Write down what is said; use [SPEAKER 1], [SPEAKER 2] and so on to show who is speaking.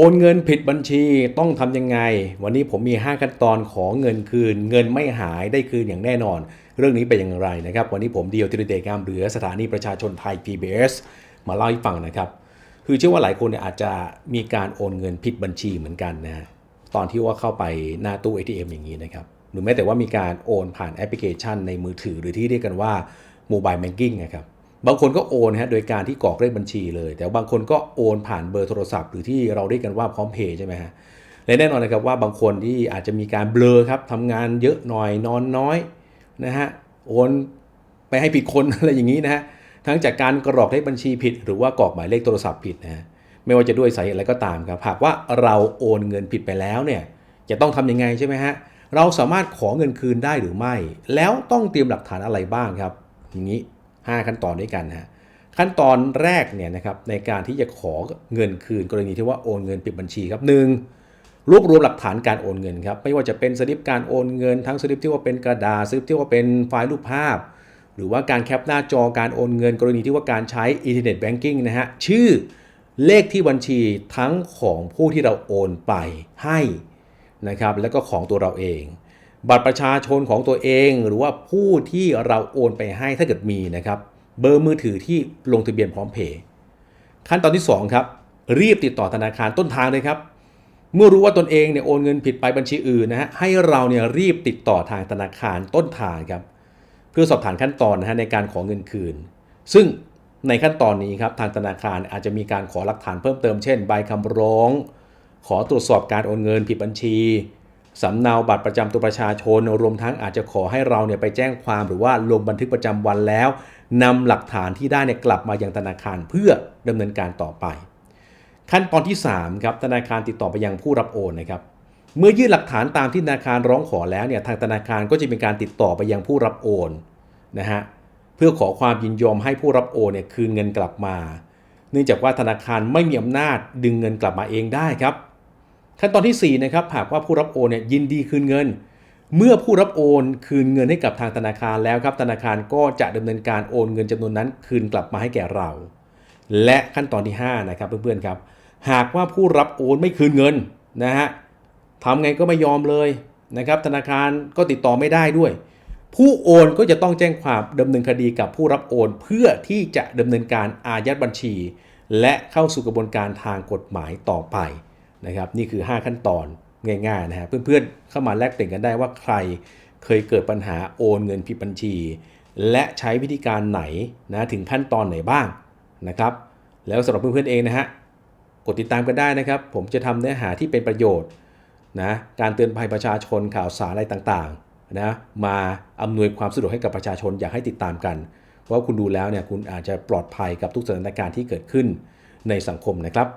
[SPEAKER 1] โอนเงินผิดบัญชีต้องทำยังไง วันนี้ผมมี 5 ขั้นตอนของเงินคืน เงินไม่หายได้คืนอย่างแน่นอน เรื่องนี้เป็นอย่างไรนะครับ วันนี้ผมเดียวธีรเดชงามเหลือสถานีประชาชนไทย PBS มาเล่าให้ฟังนะครับ คือเชื่อว่าหลายคนเนี่ยอาจจะมีการโอนเงินผิดบัญชีเหมือนกันนะฮะตอนที่ว่าเข้าไปหน้าตู้ ATM อย่างนี้นะครับหรือแม้แต่ว่ามีการโอนผ่านแอปพลิเคชันในมือถือหรือที่เรียกกันว่า Mobile Banking นะครับ บางคนก็โอนฮะโดยการที่กรอกเลขบัญชีเลย แต่บางคนก็โอนผ่านเบอร์โทรศัพท์หรือที่เราเรียกกันว่าพร้อมเพย์ใช่ไหมฮะและแน่นอนนะครับว่าบางคนที่อาจจะมีการเบลอครับทำงานเยอะหน่อยนอนน้อยนะฮะโอนไปให้ผิดคนอะไรอย่างนี้นะฮะทั้งจากการกรอกเลขบัญชีผิด หรือว่ากรอกหมายเลขโทรศัพท์ผิดนะฮะไม่ว่าจะด้วยสาเหตุอะไรก็ตามครับหากว่าเราโอนเงินผิดไปแล้วเนี่ยจะต้องทำยังไงใช่ไหมฮะเราสามารถขอเงินคืนได้หรือไม่ แล้วต้องเตรียมหลักฐานอะไรบ้างครับอย่างนี้ 5 ขั้นตอนด้วยกันนะฮะขั้นตอนแรกเนี่ยนะครับในการที่จะขอเงินคืนกรณีที่ว่าโอนเงินผิดบัญชีครับหนึ่งรวบรวมหลักฐานการโอนเงินครับไม่ว่าจะเป็นสลิปการโอนเงิน ทั้งสลิปที่ว่าเป็นกระดาษสลิปที่ว่าเป็นไฟล์รูปภาพ หรือว่าการแคปหน้าจอการโอนเงิน กรณีที่ว่าการใช้อินเทอร์เน็ตแบงกิ้งนะฮะชื่อเลขที่บัญชีทั้งของผู้ที่เราโอนไปให้นะครับแล้วก็ของตัวเราเอง บัตรประชาชนของตัวเอง หรือว่าผู้ที่เราโอนไปให้ถ้าเกิดมีนะครับเบอร์มือถือที่ลงทะเบียนพร้อมเพย์ขั้นตอนที่ 2 ครับ รีบติดต่อธนาคารต้นทางเลยครับ เมื่อรู้ว่าตนเองเนี่ยโอนเงินผิดไปบัญชีอื่นนะฮะให้เราเนี่ยรีบติดต่อทางธนาคารต้นทางครับเพื่อสอบถามขั้นตอนนะฮะในการขอเงินคืน ซึ่งในขั้นตอนนี้ครับทางธนาคารอาจจะมีการขอหลักฐานเพิ่มเติมเช่นใบคำร้อง ขอตรวจสอบการโอนเงินผิดบัญชี สำเนาบัตรประจำตัวประชาชน รวมทั้งอาจจะขอให้เราเนี่ยไปแจ้งความหรือว่าลงบันทึกประจำวันแล้วนำหลักฐานที่ได้เนี่ยกลับมายังธนาคารเพื่อดำเนินการต่อไป ขั้นตอนที่3ครับธนาคารติดต่อไปยังผู้รับโอนนะครับเมื่อยื่นหลักฐานตามที่ธนาคารร้องขอแล้วเนี่ยทางธนาคารก็จะมีการติดต่อไปยังผู้รับโอนนะฮะเพื่อขอความยินยอมให้ผู้รับโอนเนี่ยคืนเงินกลับมา เนื่องจากว่าธนาคารไม่มีอำนาจดึงเงินกลับมาเองได้ครับ ขั้นตอนที่ 4 นะครับ หากว่าผู้รับโอนเนี่ยยินดีคืนเงิน เมื่อผู้รับโอนคืนเงินให้กับทางธนาคารแล้วครับ ธนาคารก็จะดำเนินการโอนเงินจำนวนนั้นคืนกลับมาให้แก่เรา และขั้นตอนที่ 5 นะครับเพื่อนๆครับ หากว่าผู้รับโอนไม่คืนเงินนะฮะทำไงก็ไม่ยอมเลยนะครับ ธนาคารก็ติดต่อไม่ได้ด้วย ผู้โอนก็จะต้องแจ้งความดำเนินคดีกับผู้รับโอน เพื่อที่จะดำเนินการอายัดบัญชี และเข้าสู่กระบวนการทางกฎหมายต่อไป นะครับนี่คือ 5 ขั้นตอนง่ายๆนะฮะเพื่อนๆเข้ามาแลกเปลี่ยนกันได้ว่าใครเคยเกิดปัญหาโอนเงินผิดบัญชี และใช้วิธีการไหนนะถึงขั้นตอนไหนบ้างนะครับ แล้วสำหรับเพื่อนๆเองนะฮะกดติดตามกันได้นะครับ ผมจะทำเนื้อหาที่เป็นประโยชน์นะการเตือนภัยประชาชนข่าวสารอะไรต่างๆนะมาอำนวยความสะดวกให้กับประชาชนอยากให้ติดตามกันเพราะว่าคุณดูแล้วเนี่ยคุณอาจจะปลอดภัยกับทุกสถานการณ์ที่เกิดขึ้นในสังคมนะครับ